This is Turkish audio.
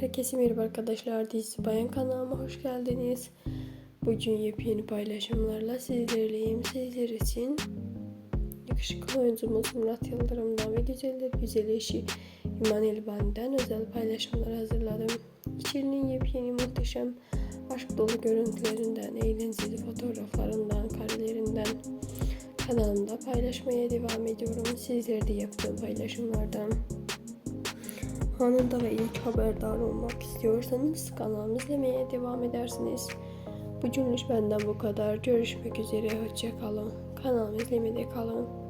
Herkese merhaba arkadaşlar. Dizisi Bayan kanalıma hoş geldiniz. Bugün yepyeni paylaşımlarla sizlerleyim. Sizler için yakışıklı oyuncumuz Murat Yıldırım'dan ve güzeller güzel eşi İman Elbani'den özel paylaşımlar hazırladım. İçerinin yepyeni muhteşem aşk dolu görüntülerinden, eğlenceli fotoğraflarından, karelerinden kanalımda paylaşmaya devam ediyorum. Sizler de yaptığım paylaşımlardan anında ve ilk haberdar olmak istiyorsanız kanalımı izlemeye devam edersiniz. Bugünlük benden bu kadar. Görüşmek üzere. Hoşça kalın. Kanalımı izlemede kalın.